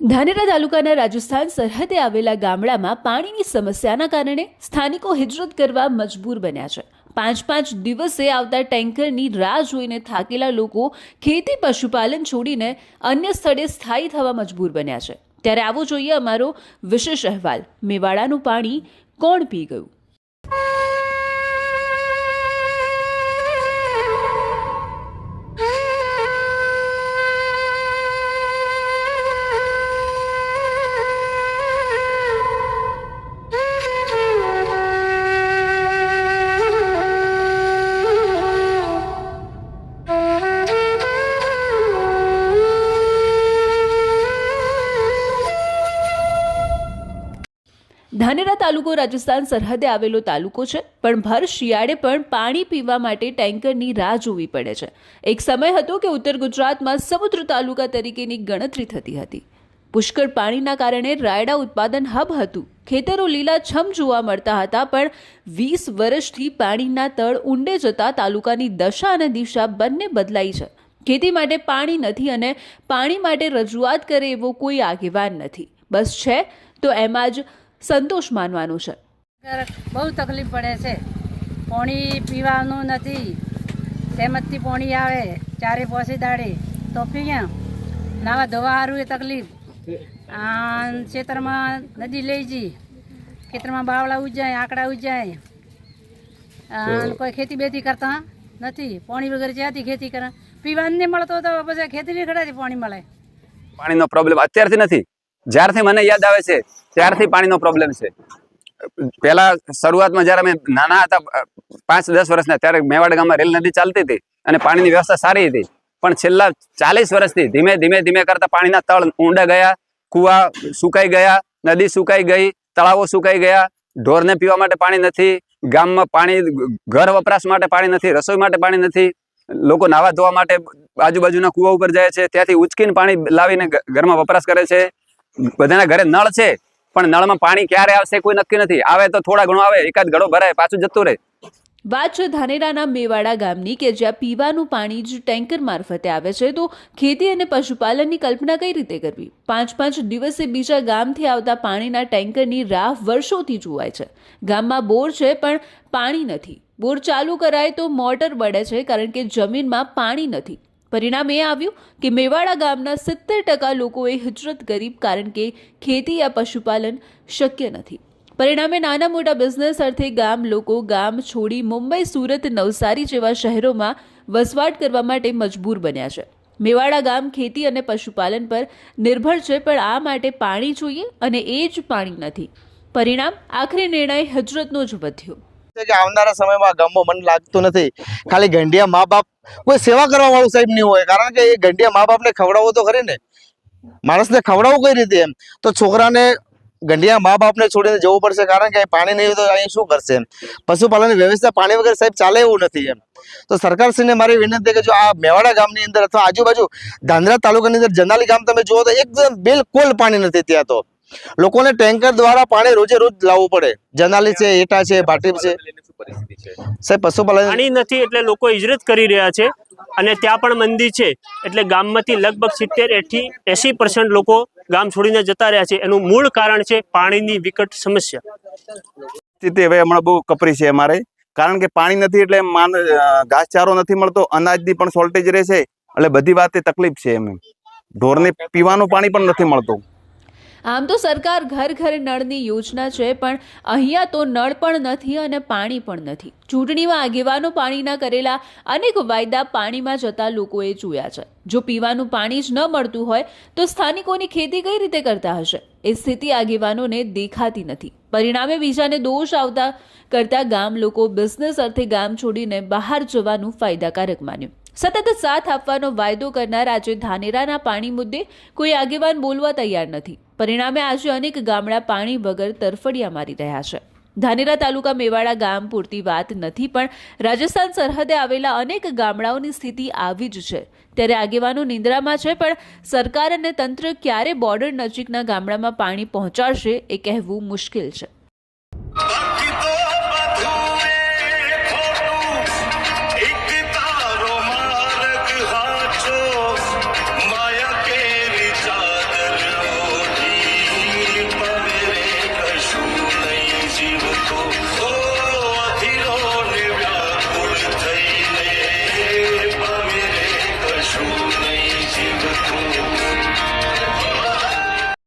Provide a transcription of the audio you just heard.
ધાનેરા તાલુકાના રાજસ્થાન સરહદે આવેલા ગામડામાં પાણીની સમસ્યાના કારણે સ્થાનિકો હિજરત કરવા મજબૂર બન્યા છે. પાંચ પાંચ દિવસે આવતા ટેન્કરની રાહ જોઈને થાકેલા લોકો ખેતી પશુપાલન છોડીને અન્ય સ્થળે સ્થાયી થવા મજબૂર બન્યા છે. ત્યારે આવો જોઈએ અમારો વિશેષ અહેવાલ. મેવાડાનું પાણી કોણ પી ગયું? ધાનેરા તાલુકો રાજસ્થાન સરહદે આવેલો તાલુકો છે, પણ ભર શિયાળે પણ પાણી પીવા માટે ટેન્કરની રાહ જોવી પડે છે. એક સમય હતો કે ઉત્તર ગુજરાતમાં સમુદ્ર તાલુકા તરીકેની ગણતરી થતી હતી. પુષ્કળ પાણીના કારણે રાયડા ઉત્પાદન હબ હતું. ખેતરો લીલાછમ જોવા મળતા હતા, પણ વીસ વર્ષથી પાણીના તળ ઊંડે જતા તાલુકાની દશા અને દિશા બંને બદલાઈ છે. ખેતી માટે પાણી નથી અને પાણી માટે રજૂઆત કરે એવો કોઈ આગેવાન નથી. બસ છે, તો એમાં જ સંતોષ માનવાનો છે. બહુ તકલીફ પડે છે. પાણી પીવાનું નથી. તેમજથી પાણી આવે ચારે પોસી દાડે. તો પીએ નાવા ધોવા સારું એ તકલીફ. આ ખેતરમાં નદી લઈ જઈ. ખેતરમાં બાવળા ઉજાય આંકડા ઉજાય કોઈ ખેતી બેતી કરતા નથી. પાણી વગર જ્યાંથી ખેતી કરે. પીવાનું નહીં મળતો તો પછી ખેતી નહીં ખડાથી પાણી મળે. પાણીનો પ્રોબ્લેમ અત્યારથી નથી. જ્યારથી મને યાદ આવે છે, ત્યારથી પાણીનો પ્રોબ્લેમ છે. પહેલા શરૂઆતમાં જ્યારે અમે નાના હતા પાંચ દસ વર્ષના, ત્યારે મેવાડ ગામમાં રેલ નદી ચાલતી હતી અને પાણીની વ્યવસ્થા સારી હતી. પણ છેલ્લા ચાલીસ વર્ષથી ધીમે ધીમે ધીમે કરતા પાણીના તળ ઊંડા ગયા, કુવા સુકાઈ ગયા, નદી સુકાઈ ગઈ, તળાવો સુકાઈ ગયા, ઢોરને પીવા માટે પાણી નથી, ગામમાં પાણી, ઘર વપરાશ માટે પાણી નથી, રસોઈ માટે પાણી નથી, લોકો નાવા ધોવા માટે આજુબાજુના કુવા ઉપર જાય છે, ત્યાંથી ઉચકીને પાણી લાવીને ઘરમાં વપરાશ કરે છે. બધાના ઘરે નળ છે, પણ નળમાં પાણી ક્યારે આવશે કોઈ નક્કી નથી. આવે તો થોડા ઘણું આવે, એકાદ ઘડો ભરાય, પાછું જતું રહે. વાત છે ધાનેરાના મેવાડા ગામની કે જ્યાં પીવાનું પાણી જ ટેન્કર મારફતે આવે છે, તો ખેતી અને પશુપાલનની કલ્પના કઈ રીતે કરવી? પાંચ પાંચ દિવસે બીજા ગામથી આવતા પાણીના ટેન્કરની રાહ વર્ષોથી જોવાય છે. ગામમાં બોર છે, પણ પાણી નથી. બોર ચાલુ કરાય તો મોટર બળે છે, કારણ કે જમીનમાં પાણી નથી. પરિણામ એ આવ્યું કે મેવાડા ગામના સિત્તેર ટકા લોકોએ હિજરત કરી કારણ કે ખેતી યા પશુપાલન શક્ય નથી. પરિણામે નાના મોટા બિઝનેસ અર્થે ગામ લોકો ગામ છોડી મુંબઈ, સુરત, નવસારી જેવા શહેરોમાં વસવાટ કરવા માટે મજબૂર બન્યા છે. મેવાડા ગામ ખેતી અને પશુપાલન પર નિર્ભર છે, પણ આ માટે પાણી જોઈએ અને એ જ પાણી નથી. પરિણામ, આખરે નિર્ણય હજરતનો જ વધ્યો. છે કે આવનારા સમયમાં ગામમાં મને લાગતું નથી. ખાલી ગંઢિયા મા બાપ કોઈ સેવા કરવા વાળું સાહેબ નહીં હોય. કારણ કે એ ગંઢિયા મા બાપને ખવડાવવો તો ખરી ને. માણસને ખવડાવવું કઈ રીતે એમ? તો છોકરાને ગંઢિયા મા બાપને છોડીને જવું પડશે કારણ કે પાણી નહીં તો અહીં શું કરશે એમ? પશુપાલનની વ્યવસ્થા પાણી વગર સાહેબ ચાલે એવું નથી એમ. તો સરકારશ્રીને મારી વિનંતી કે જો આ મેવાડા ગામની અંદર અથવા આજુબાજુ ધાંધ્રા તાલુકાની અંદર જનાલી ગામ તમે જુઓ તો એકદમ બિલકુલ પાણી નથી ત્યાં તો. લોકોને ટેન્કર દ્વારા પાણી રોજે રોજ લાવવું પડે. જનાલી છે એટા છે ભાટી છે. સાહેબ પશુપાલન પાણી નથી એટલે લોકો હિજરત કરી રહ્યા છે અને ત્યાં પણ મંદી છે. એટલે ગામમાંથી લગભગ સિત્તેર એથી એસી પર્સન્ટ લોકો ગામ છોડીને જતા રહ્યા છે. એનું મૂળ કારણ છે પાણીની વિકટ સમસ્યા. સ્થિતિ હવે હમણાં બહુ કપરી છે અમારે. કારણ કે પાણી નથી એટલે માન ઘાસચારો નથી મળતો અનાજની પણ શોર્ટેજ રહે છે. એટલે બધી વાતે તકલીફ છે એમ. ઢોરને પીવાનું પાણી પણ નથી મળતું. આમ તો સરકાર ઘર ઘર નળની યોજના છે, પણ અહીંયા તો નળ પણ નથી અને પાણી પણ નથી. ચૂંટણીમાં આગેવાનો પાણીના કરેલા અનેક વાયદા પાણીમાં જતા લોકોએ જોયા છે. જો પીવાનું પાણી જ ન મળતું હોય, તો સ્થાનિકોની ખેતી કઈ રીતે કરતા હશે? એ સ્થિતિ આગેવાનોને દેખાતી નથી. પરિણામે બીજાને દોષ આવતા કરતા ગામ લોકો બિઝનેસ અર્થે ગામ છોડીને બહાર જવાનું ફાયદાકારક માન્યું. સતત સાથ આપવાનો વાયદો કરનાર આજે ધાનેરાના પાણી મુદ્દે કોઈ આગેવાન બોલવા તૈયાર નથી. પરિણામે આજે અનેક ગામડા પાણી વગર તરફડિયા મારી રહ્યા છે. ધાનેરા તાલુકા મેવાડા ગામ પૂરતી વાત નથી, પણ રાજસ્થાન સરહદે આવેલા અનેક ગામડાઓની સ્થિતિ આવી જ છે. ત્યારે આગેવાનો નિંદ્રામાં છે, પણ સરકાર અને તંત્ર ક્યારે બોર્ડર નજીકના ગામડામાં પાણી પહોંચાડશે એ કહેવું મુશ્કેલ છે.